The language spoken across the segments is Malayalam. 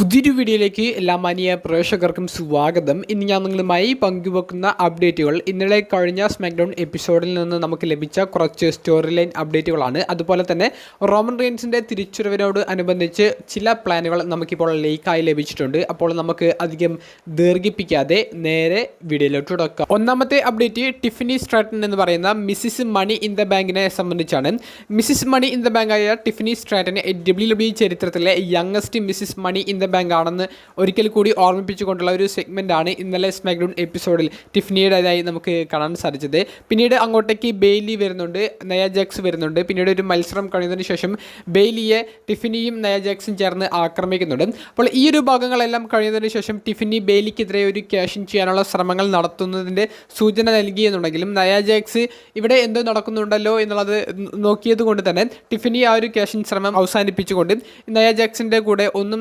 പുതിയൊരു വീഡിയോയിലേക്ക് എല്ലാ മാനിയ പ്രേക്ഷകർക്കും സ്വാഗതം. ഇന്ന് ഞാൻ നിങ്ങളുമായി പങ്കുവെക്കുന്ന അപ്ഡേറ്റുകൾ ഇന്നലെ കഴിഞ്ഞ സ്മാക്ഡൗൺ എപ്പിസോഡിൽ നിന്ന് നമുക്ക് ലഭിച്ച കുറച്ച് സ്റ്റോറി ലൈൻ അപ്ഡേറ്റുകളാണ് അതുപോലെ തന്നെ റോമൻ റെയിൻസിന്റെ തിരിച്ചുവരവിനോട് അനുബന്ധിച്ച് ചില പ്ലാനുകൾ നമുക്കിപ്പോൾ ലീക്കായി ലഭിച്ചിട്ടുണ്ട്. അപ്പോൾ നമുക്ക് അധികം ദീർഘിപ്പിക്കാതെ നേരെ വീഡിയോയിലോട്ട് തുടക്കാം ഒന്നാമത്തെ അപ്ഡേറ്റ് ടിഫിനി സ്ട്രാറ്റൺ എന്ന് പറയുന്ന മിസ്സിസ് മണി ഇൻ ദ ബാങ്കിനെ സംബന്ധിച്ചാണ്. മിസ്സിസ് മണി ഇൻ ദ ബാങ്കായ ടിഫിനി സ്ട്രാറ്റൻ ഡബ്ല്യു ഡബ്ല്യു ചരിത്രത്തിലെ youngest Mrs money in the bank ആണെന്ന് ഒരിക്കൽ കൂടി ഓർമ്മിപ്പിച്ചുകൊണ്ടുള്ള ഒരു സെഗ്മെന്റ് ആണ് ഇന്നലെ സ്മാക്ഡൗൺ എപ്പിസോഡിൽ ടിഫ്നിയുടേതായി നമുക്ക് കാണാൻ സാധിച്ചത്. പിന്നീട് അങ്ങോട്ടേക്ക് ബെയ്ലി വരുന്നുണ്ട് നയാജാക്സ് വരുന്നുണ്ട്. പിന്നീട് ഒരു മത്സരം കഴിഞ്ഞതിന് ശേഷം ബെയ്ലിയെ ടിഫിനിയും നയാജാക്സും ചേർന്ന് ആക്രമിക്കുന്നുണ്ട്. അപ്പോൾ ഈ ഒരു ഭാഗങ്ങളെല്ലാം കഴിഞ്ഞതിന് ശേഷം ടിഫിനി ബെയ്ലിക്കെതിരെ ഒരു ക്യാഷിൻ ചെയ്യാനുള്ള ശ്രമങ്ങൾ നടത്തുന്നതിന്റെ സൂചന നൽകിയെന്നുണ്ടെങ്കിലും നയാജാക്സ് ഇവിടെ എന്തോ നടക്കുന്നുണ്ടല്ലോ എന്നുള്ളത് നോക്കിയത് കൊണ്ട് തന്നെ ടിഫിനി ആ ഒരു ക്യാഷിൻ ശ്രമം അവസാനിപ്പിച്ചുകൊണ്ട് നയാജാക്സിന്റെ കൂടെ ഒന്നും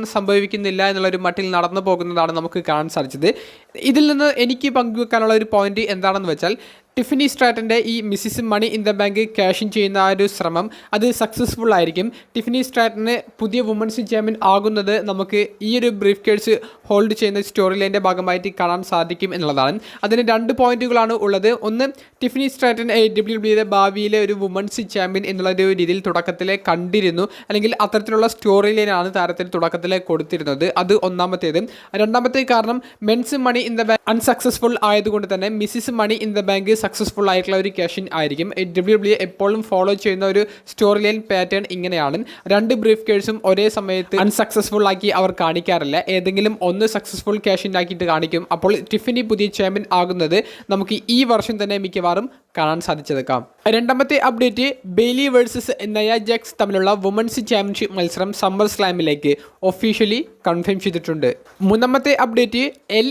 സംഭവിക്കുന്നില്ല എന്നുള്ളൊരു മട്ടിൽ നടന്നു പോകുന്നതാണ് നമുക്ക് കാണാൻ സാധിച്ചത്. ഇതിൽ നിന്ന് എനിക്ക് പങ്കുവെക്കാനുള്ള ഒരു പോയിന്റ് എന്താണെന്ന് വെച്ചാൽ ടിഫിനി സ്ട്രാറ്റന്റെ ഈ Mrs money in the bank cash in ചെയ്യുന്ന ആ ഒരു ശ്രമം അത് സക്സസ്ഫുൾ ആയിരിക്കും. ടിഫിനി സ്ട്രാറ്റന് പുതിയ വുമൻസ് ചാമ്പ്യൻ ആകുന്നത് നമുക്ക് ഈ ഒരു ബ്രീഫ് കേഴ്സ് ഹോൾഡ് ചെയ്യുന്ന സ്റ്റോറി ലൈന്റെ ഭാഗമായിട്ട് കാണാൻ സാധിക്കും എന്നുള്ളതാണ്. അതിന് രണ്ട് പോയിന്റുകളാണ് ഉള്ളത്. ഒന്ന് ടിഫിനി സ്ട്രാറ്റൻ ഡബ്ല്യു ഡബ്ല്യുടെ ഭാവിയിലെ ഒരു വുമൻസ് ചാമ്പ്യൻ എന്നുള്ള ഒരു രീതിയിൽ തുടക്കത്തിലെ കണ്ടിരുന്നു. അല്ലെങ്കിൽ അത്തരത്തിലുള്ള സ്റ്റോറി ലൈനാണ് താരത്തിൽ തുടക്കത്തിലെ കൊടുത്തിരുന്നത്. അത് ഒന്നാമത്തേത്. രണ്ടാമത്തെ കാരണം men's money in the bank unsuccessful ആയതുകൊണ്ട് തന്നെ Mrs money in the bank successful ആയിട്ടുള്ള ഒരു ക്യാഷിൻ ആയിരിക്കും. ഡബ്ല്യു ഡബ്ല്യു എപ്പോഴും ഫോളോ ചെയ്യുന്ന ഒരു സ്റ്റോറി ലൈൻ പാറ്റേൺ ഇങ്ങനെയാണ്. രണ്ട് ബ്രീഫ് കേഴ്സും ഒരേ സമയത്ത് അൺസക്സസ്ഫുൾ ആക്കി അവർ കാണിക്കാറില്ല. ഏതെങ്കിലും ഒന്ന് സക്സസ്ഫുൾ ക്യാഷിൻ ആക്കിയിട്ട് കാണിക്കും. അപ്പോൾ ടിഫിനി പുതിയ ചാമ്പ്യൻ ആകുന്നത് നമുക്ക് ഈ വർഷം തന്നെ മിക്കവാറും കാണാൻ സാധിച്ചേക്കാം രണ്ടാമത്തെ update Bayley versus Nia Jax തമ്മിലുള്ള വുമൻസ് ചാമ്പ്യൻഷിപ്പ് മത്സരം സമ്മർ സ്ലാമിലേക്ക് ഒഫീഷ്യലി കൺഫേം ചെയ്തിട്ടുണ്ട്. മൂന്നാമത്തെ update L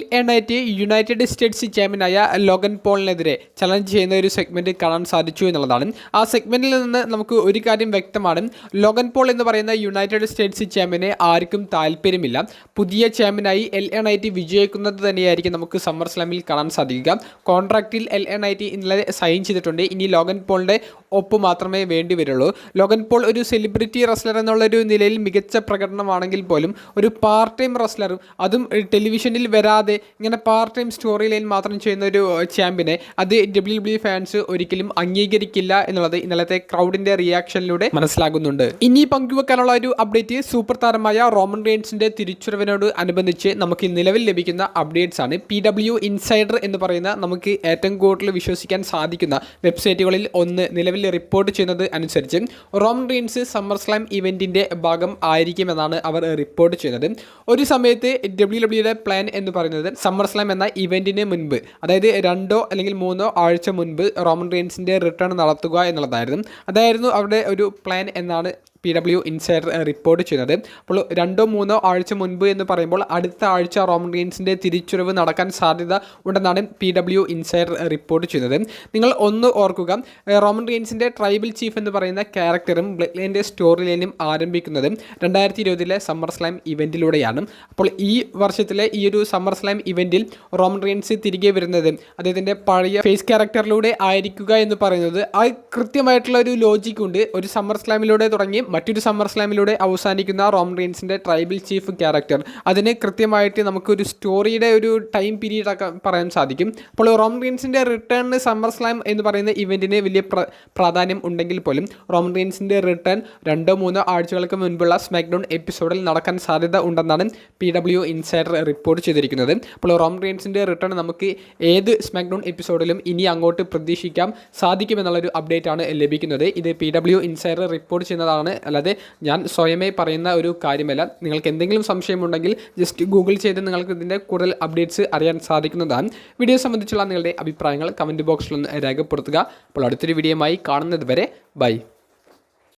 T United States ചാമ്പ്യനായ ലോഗൻ പോളിനെതിരെ ചലഞ്ച് ചെയ്യുന്ന ഒരു സെഗ്മെന്റ് കാണാൻ സാധിച്ചു എന്നുള്ളതാണ്. ആ സെഗ്മെന്റിൽ നിന്ന് നമുക്ക് ഒരു കാര്യം വ്യക്തമാണ്. ലോഗൻ പോൾ എന്ന് പറയുന്ന യുണൈറ്റഡ് സ്റ്റേറ്റ്സ് ചാമ്പ്യനെ ആർക്കും താല്പര്യമില്ല. പുതിയ ചാമ്പ്യനായി എൽ ടി വിജയിക്കുന്നത് തന്നെയായിരിക്കും നമുക്ക് സമ്മർ സ്ലാമിൽ കാണാൻ സാധിക്കുക. കോൺട്രാക്റ്റിൽ എൽ ടി ഇന്നലെ സൈൻ ചെയ്തിട്ടുണ്ട്. ഇനി ലോഗൻ പോളിന്റെ ഒപ്പ് മാത്രമേ വേണ്ടി വരുള്ളൂ. ലോഗൻ പോൾ ഒരു സെലിബ്രിറ്റി റെസ്ലർ എന്നുള്ള ഒരു നിലയിൽ മികച്ച പ്രകടനമാണെങ്കിൽ പോലും ഒരു പാർട്ട് ടൈം റെസ്ലറും അതും ടെലിവിഷനിൽ വരാതെ ഇങ്ങനെ പാർട്ട് ടൈം സ്റ്റോറി ലൈൻ മാത്രം ചെയ്യുന്ന ഒരു ചാമ്പ്യനെ അത് ഡബ്ല്യു ഡബ്ല്യു ഫാൻസ് ഒരിക്കലും അംഗീകരിക്കില്ല എന്നുള്ളത് ഇന്നലത്തെ ക്രൗഡിന്റെ റിയാക്ഷനിലൂടെ മനസ്സിലാകുന്നുണ്ട്. ഇനി പങ്കുവെക്കാനുള്ള ഒരു അപ്ഡേറ്റ് സൂപ്പർ താരമായ റോമൻ റെയിൻസിന്റെ തിരിച്ചുവരവിനോട് അനുബന്ധിച്ച് നമുക്ക് നിലവിൽ ലഭിക്കുന്ന അപ്ഡേറ്റ്സ് ആണ്. പി ഡബ്ല്യു ഇൻസൈഡർ എന്ന് പറയുന്ന നമുക്ക് ഏറ്റവും കൂടുതൽ വിശ്വസിക്കാൻ സാധിക്കുന്ന വെബ്സൈറ്റുകളിൽ ഒന്ന് നിലവിൽ റിപ്പോർട്ട് ചെയ്യുന്നത് അനുസരിച്ച് റോം റെയിൻസ് സമ്മർ സ്ലാം ഇവന്റിന്റെ ഭാഗം ആയിരിക്കുമെന്നാണ് അവർ റിപ്പോർട്ട് ചെയ്യുന്നത്. ഒരു സമയത്ത് ഡബ്ല്യു ഡബ്ല്യുടെ പ്ലാൻ എന്ന് പറയുന്നത് സമ്മർ സ്ലാം എന്ന ഇവന്റിന് മുൻപ് അതായത് രണ്ടോ അല്ലെങ്കിൽ മൂന്നോ ആഴ്ച മുൻപ് റോമൻ റെയിൻസിന്റെ റിട്ടേൺ നടത്തുക എന്നുള്ളതായിരുന്നു. അതായിരുന്നു അവരുടെ ഒരു പ്ലാൻ എന്നാണ് പി ഡബ്ല്യു ഇൻസൈഡർ റിപ്പോർട്ട് ചെയ്യുന്നത്. അപ്പോൾ രണ്ടോ മൂന്നോ ആഴ്ച മുൻപ് എന്ന് പറയുമ്പോൾ അടുത്ത ആഴ്ച റോമൻ റീൻസിന്റെ തിരിച്ചുറിവ് നടക്കാൻ സാധ്യത ഉണ്ടെന്നാണ് പി ഡബ്ല്യു ഇൻസൈഡർ റിപ്പോർട്ട് ചെയ്യുന്നത്. നിങ്ങൾ ഒന്ന് ഓർക്കുക റോമൻ റീൻസിന്റെ ട്രൈബൽ ചീഫ് എന്ന് പറയുന്ന ക്യാരക്ടറും ബ്ലഡ് സ്റ്റോറി ലൈനും ആരംഭിക്കുന്നത് രണ്ടായിരത്തി ഇരുപതിലെ സമ്മർ സ്ലാം ഇവന്റിലൂടെയാണ് അപ്പോൾ ഈ വർഷത്തിലെ ഈ ഒരു സമ്മർ സ്ലാം ഇവന്റിൽ റോമൻ റീൻസ് തിരികെ വരുന്നത് അദ്ദേഹത്തിന്റെ പഴയ ഫേസ് ക്യാരക്ടറിലൂടെ ആയിരിക്കുക എന്ന് പറയുന്നത്. ആ കൃത്യമായിട്ടുള്ള ഒരു ലോജിക് ഉണ്ട്. ഒരു സമ്മർ സ്ലാമിലൂടെ തുടങ്ങി മറ്റൊരു സമ്മർ സ്ലാമിലൂടെ അവസാനിക്കുന്ന റോം റീൻസിന്റെ ട്രൈബൽ ചീഫ് ക്യാരക്ടർ അതിനെ കൃത്യമായിട്ട് നമുക്കൊരു സ്റ്റോറിയുടെ ഒരു ടൈം പീരീഡ് ഒക്കെ പറയാൻ സാധിക്കും. അപ്പോൾ റോം റീൻസിന്റെ റിട്ടേൺ സമ്മർ സ്ലാം എന്ന് പറയുന്ന ഇവന്റിന് വലിയ പ്ര പ്രാധാന്യം ഉണ്ടെങ്കിൽ പോലും റോം റീൻസിന്റെ റിട്ടേൺ രണ്ടോ മൂന്നോ ആഴ്ചകൾക്ക് മുൻപുള്ള സ്മാക്ഡൗൺ എപ്പിസോഡിൽ നടക്കാൻ സാധ്യത ഉണ്ടെന്നാണ് പി ഡബ്ല്യു ഇൻസൈഡർ റിപ്പോർട്ട് ചെയ്തിരിക്കുന്നത്. അപ്പോൾ റോം റീൻസിന്റെ റിട്ടേൺ നമുക്ക് ഏത് സ്മാക്ഡൗൺ എപ്പിസോഡിലും ഇനി അങ്ങോട്ട് പ്രതീക്ഷിക്കാം. സാധിക്കുമെന്നുള്ളൊരു അപ്ഡേറ്റ് ആണ് ലഭിക്കുന്നത്. ഇത് പി ഡബ്ല്യു ഇൻസൈഡർ റിപ്പോർട്ട് ചെയ്യുന്നതാണ് അല്ലാതെ ഞാൻ സ്വയമേ പറയുന്ന ഒരു കാര്യമല്ല. നിങ്ങൾക്ക് എന്തെങ്കിലും സംശയമുണ്ടെങ്കിൽ ജസ്റ്റ് ഗൂഗിൾ ചെയ്ത് നിങ്ങൾക്ക് ഇതിന്റെ കൂടുതൽ അപ്ഡേറ്റ്സ് അറിയാൻ സാധിക്കുന്നതാണ്. വീഡിയോ സംബന്ധിച്ചുള്ള നിങ്ങളുടെ അഭിപ്രായങ്ങൾ കമന്റ് ബോക്സിൽ ഒന്ന് രേഖപ്പെടുത്തുക. അപ്പോൾ അടുത്തൊരു വീഡിയോയുമായി കാണുന്നത് വരെ ബൈ